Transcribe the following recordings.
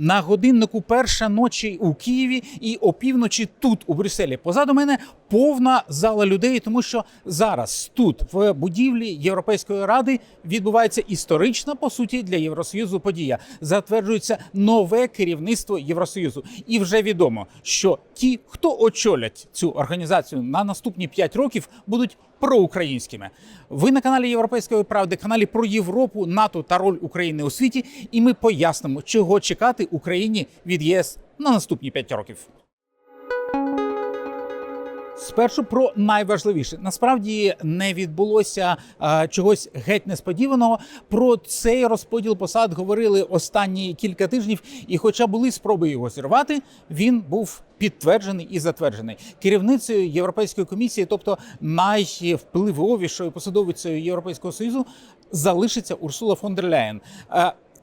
На годиннику перша ночі у Києві і опівночі тут, у Брюсселі. Позаду мене повна зала людей, тому що зараз тут, в будівлі Європейської ради, відбувається історична по суті для Євросоюзу подія. Затверджується нове керівництво Євросоюзу, і вже відомо, що ті, хто очолять цю організацію на наступні 5 років, будуть проукраїнськими. Ви на каналі Європейської правди, каналі про Європу, НАТО та роль України у світі. І ми пояснимо, чого чекати Україні від ЄС на наступні 5 років. Спершу про найважливіше насправді не відбулося а, чогось геть несподіваного. Про цей розподіл посад говорили останні кілька тижнів, і, хоча були спроби його зірвати, він був підтверджений і затверджений керівницею Європейської комісії, тобто найвпливовішою посадовицею Європейського союзу, залишиться Урсула фон дер Ляєн.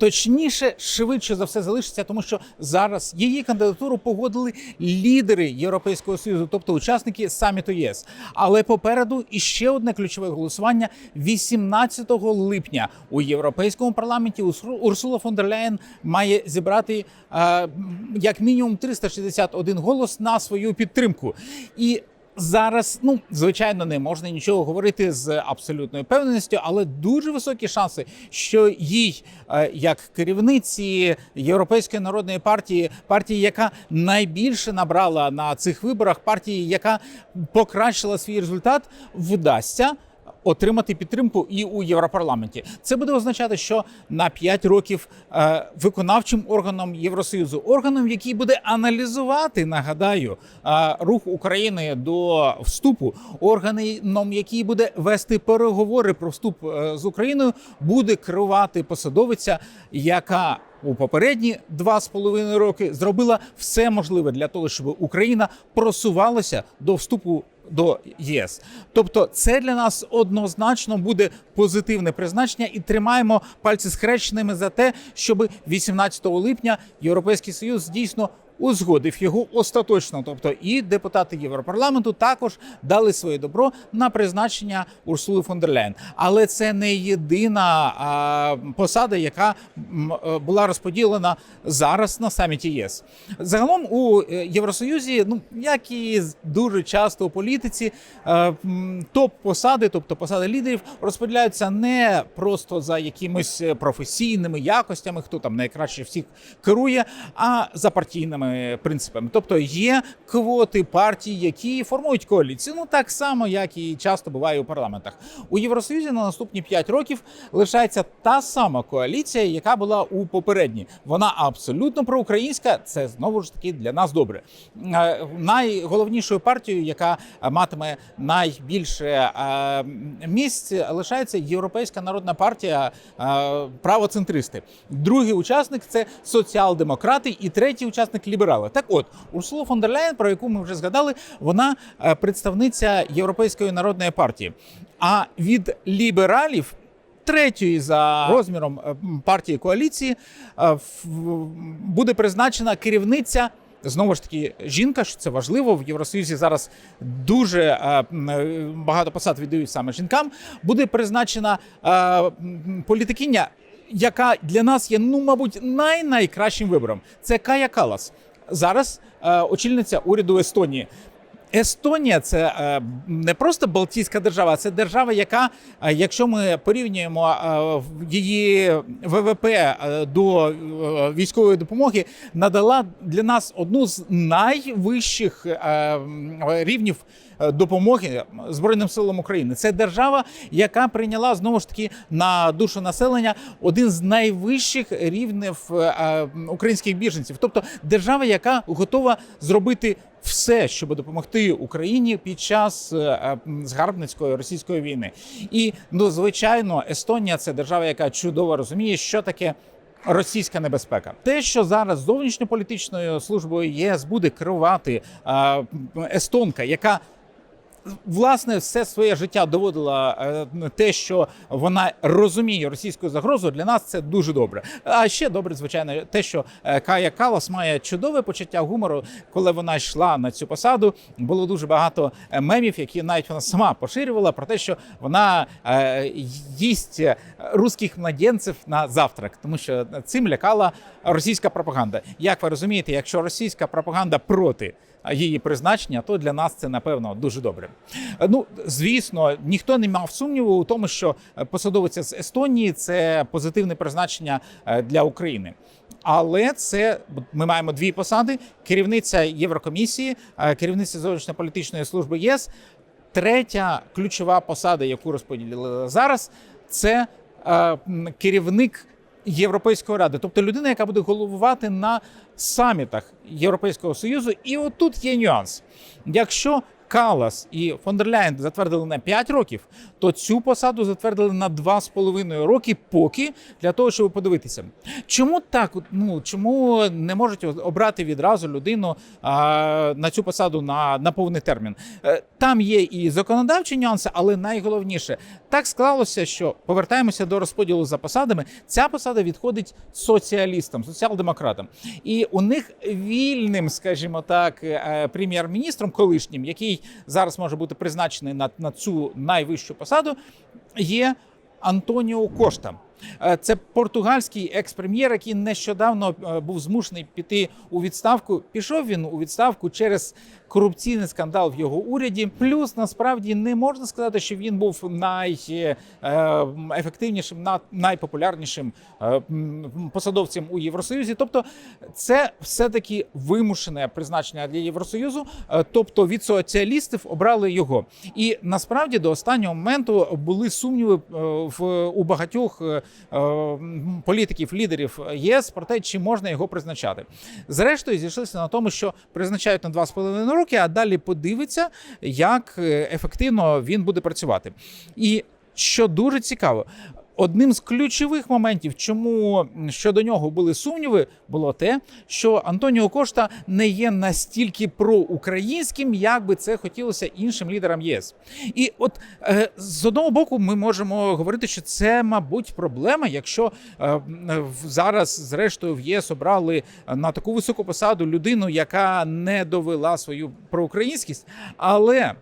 Точніше, швидше за все залишиться, тому що зараз її кандидатуру погодили лідери Європейського союзу, тобто учасники саміту ЄС. Але попереду іще одне ключове голосування 18 липня у європейському парламенті. Урсу- Урсула фон дер Ляєн має зібрати е, як мінімум 361 голос на свою підтримку. І Зараз, ну звичайно, не можна нічого говорити з абсолютною певненістю, але дуже високі шанси, що їй, е, як керівниці Європейської народної партії, партії, яка найбільше набрала на цих виборах, партії, яка покращила свій результат, вдасться. Отримати підтримку і у Європарламенті. Це буде означати, що на 5 років е, виконавчим органом Євросоюзу, органом, який буде аналізувати, нагадаю, е, рух України до вступу, органом, який буде вести переговори про вступ е, з Україною, буде керувати посадовиця, яка у попередні два з половиною роки зробила все можливе для того, щоб Україна просувалася до вступу до ЄС. Тобто, це для нас однозначно буде позитивне призначення, і тримаємо пальці схрещеними за те, щоб 18 липня Європейський Союз дійсно. Узгодив його остаточно, тобто і депутати Європарламенту також дали своє добро на призначення Урсули фон дер Ляєн. Але це не єдина а, посада, яка е, була розподілена зараз на саміті ЄС. Загалом у е, Євросоюзі, ну як і дуже часто у політиці, е, топ-посади, тобто посади лідерів, розподіляються не просто за якимись професійними якостями, хто там найкраще всіх керує, а за партійними принципами. Тобто є квоти партій, які формують коаліцію. Ну так само, як і часто буває у парламентах. У Євросоюзі на наступні 5 років лишається та сама коаліція, яка була у попередній. Вона абсолютно проукраїнська. Це знову ж таки для нас добре. Е, Найголовнішою партією, яка матиме найбільше е, місць, лишається Європейська народна партія е, правоцентристи. Другий учасник це соціал-демократи, і третій учасник ліберали. Так, от Урсула фон дер Ляєн, про яку ми вже згадали, вона е, представниця Європейської народної партії. А від лібералів третьої за розміром е, партії коаліції е, буде призначена керівниця. Знову ж таки, жінка, що це важливо в Євросоюзі зараз дуже багато посад віддають саме жінкам. Буде призначена політикиня, яка для нас є, ну мабуть, най-найкращим вибором. Це Кая Калас. Зараз е, очільниця уряду Естонії. Естонія це е, не просто Балтійська держава, це держава, яка, е, якщо ми порівнюємо е, її ВВП до військової допомоги, надала для нас одну з найвищих рівнів допомоги Збройним силам України. Це держава, яка прийняла знову ж таки на душу населення один з найвищих рівнів українських біженців, тобто держава, яка готова зробити все, щоб допомогти Україні під час е, е, згарбницької російської війни. І ну, звичайно, Естонія це держава, яка чудово розуміє, що таке. Російська небезпека, те, що зараз зовнішньополітичною службою ЄС буде керувати е, естонка, яка власне все своє життя доводила е, те, що вона розуміє російську загрозу. Для нас це дуже добре. А ще добре, звичайно, те, що е, Кая Калас має чудове почуття гумору, коли вона йшла на цю посаду. Було дуже багато е, мемів, які навіть вона сама поширювала про те, що вона їсть русських младенців на завтрак, тому що цим лякала російська пропаганда. Як ви розумієте, якщо російська пропаганда проти її призначення, то для нас це напевно дуже добре. Ну звісно, ніхто не мав сумніву у тому, що посадовиця з Естонії це позитивне призначення е, для України. Але це ми маємо дві посади: керівниця Єврокомісії, е, керівниця зовнішньополітичної служби ЄС. Третя ключова посада, яку розподілили зараз, це е, керівник Європейської ради, тобто людина, яка буде головувати на самітах Європейського союзу. І отут є нюанс. Якщо Калас і фон затвердили на 5 років, то цю посаду затвердили на 2,5 роки, поки для того, щоб подивитися, чому так ну чому не можуть обрати відразу людину а, на цю посаду на, на повний термін. Е, Там є і законодавчі нюанси, але найголовніше так склалося, що повертаємося до розподілу за посадами. Ця посада відходить соціалістам, соціал-демократам, і у них вільним, скажімо так, е, прем'єр-міністром колишнім, який зараз може бути призначений на, на цю найвищу посаду, є Антоніо Кошта. Е, Це португальський екс-прем'єр, який нещодавно е, був змушений піти у відставку. Пішов він у відставку через корупційний скандал в його уряді. Плюс насправді не можна сказати, що він був найефективнішим, найпопулярнішим е, посадовцем у Євросоюзі. Тобто, це все-таки вимушене призначення для Євросоюзу. Е, Тобто від соціалістів обрали його. І насправді до останнього моменту були сумніви е, в у багатьох е, е, політиків, лідерів ЄС про те, чи можна його призначати. Зрештою, зійшлися на тому, що призначають на 2,5 роки, а далі подивиться, як е, ефективно він буде працювати. І що дуже цікаво. Одним з ключових моментів, чому щодо нього були сумніви, було те, що Антоніо Кошта не є настільки проукраїнським, як би це хотілося іншим лідерам ЄС. І от е, з одного боку, ми можемо говорити, що це, мабуть, проблема, якщо е, зараз, зрештою, в єС обрали на таку високу посаду людину, яка не довела свою проукраїнськість, але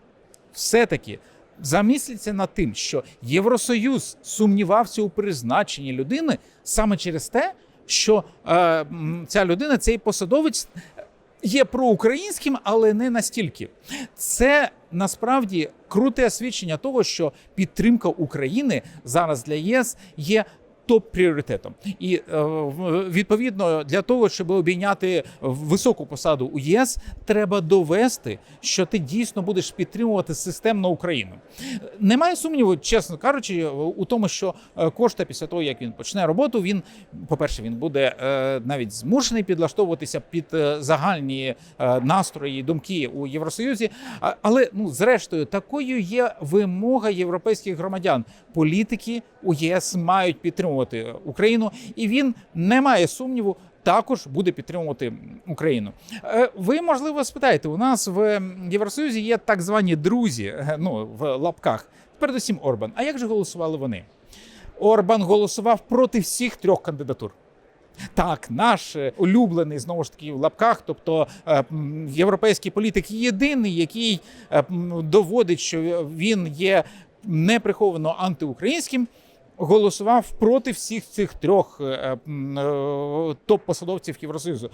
все-таки. Замисліться над тим, що Євросоюз сумнівався у призначенні людини саме через те, що е, ця людина, цей посадовець, є проукраїнським, але не настільки. Це насправді круте свідчення того, що підтримка України зараз для ЄС є. Топ-пріоритетом, і е, відповідно для того, щоб обійняти високу посаду у ЄС, треба довести, що ти дійсно будеш підтримувати системно Україну. Немає сумніву, чесно кажучи, у тому, що е, кошта після того, як він почне роботу, він, по-перше, він буде е, навіть змушений підлаштовуватися під загальні настрої думки у Євросоюзі. Але ну, зрештою, такою є вимога європейських громадян. Політики у єС мають підтримувати Україну, і він не має сумніву. Також буде підтримувати Україну. Е, Ви можливо спитаєте, у нас в Євросоюзі є так звані друзі, е, ну в лапках. Передусім Орбан. А як же голосували вони? Орбан голосував проти всіх трьох кандидатур. Так, наш е, улюблений знову ж таки в лапках, тобто європейський політик єдиний, який доводить, що він є неприховано антиукраїнським. Голосував проти всіх цих трьох е, м, е, топ-посадовців Євросоюзу.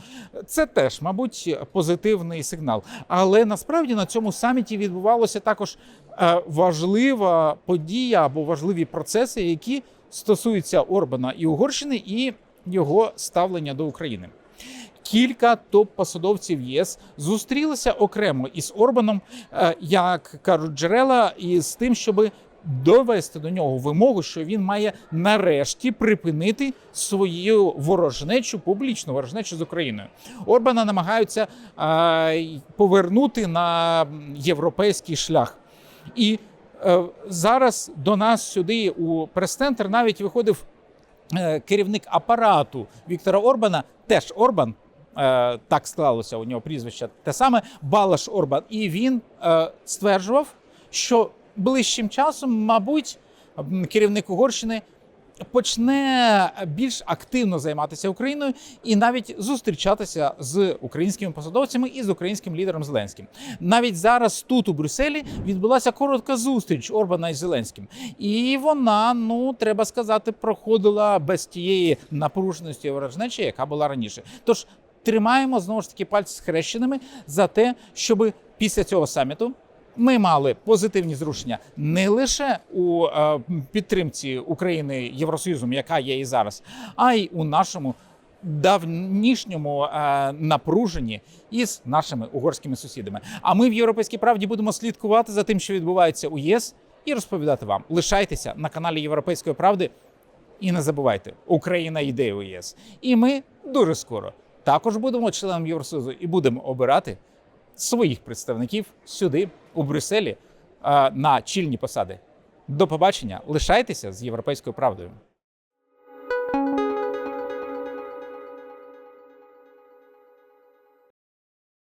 Це теж, мабуть, позитивний сигнал. Але насправді на цьому саміті відбувалося також е, важлива подія або важливі процеси, які стосуються Орбана і Угорщини, і його ставлення до України. Кілька топ-посадовців ЄС зустрілися окремо із Орбаном, е, як кажуть джерела, із тим, щоб довести до нього вимогу, що він має нарешті припинити свою ворожнечу, публічну ворожнечу з Україною. Орбана намагаються повернути на європейський шлях. І е, зараз до нас сюди у прес-центр навіть виходив е, керівник апарату Віктора Орбана, теж Орбан. е, Так склалося у нього прізвище те саме Балаш Орбан, і він е, стверджував, що ближчим часом, мабуть, керівник Угорщини почне більш активно займатися Україною і навіть зустрічатися з українськими посадовцями і з українським лідером Зеленським. Навіть зараз тут у Брюсселі відбулася коротка зустріч Орбана із Зеленським, і вона, ну треба сказати, проходила без тієї напруженості ворожнечі, яка була раніше. Тож тримаємо знову ж таки пальці схрещеними за те, щоб після цього саміту ми мали позитивні зрушення не лише у е, підтримці України Євросоюзом, яка є і зараз, а й у нашому давнішньому е, напруженні із нашими угорськими сусідами. А ми в європейській правді будемо слідкувати за тим, що відбувається у ЄС, і розповідати вам. Лишайтеся на каналі Європейської правди. І не забувайте, Україна йде у ЄС. І ми дуже скоро також будемо членом Євросоюзу і будемо обирати своїх представників сюди, у Брюсселі, на чільні посади. До побачення. Лишайтеся з європейською правдою.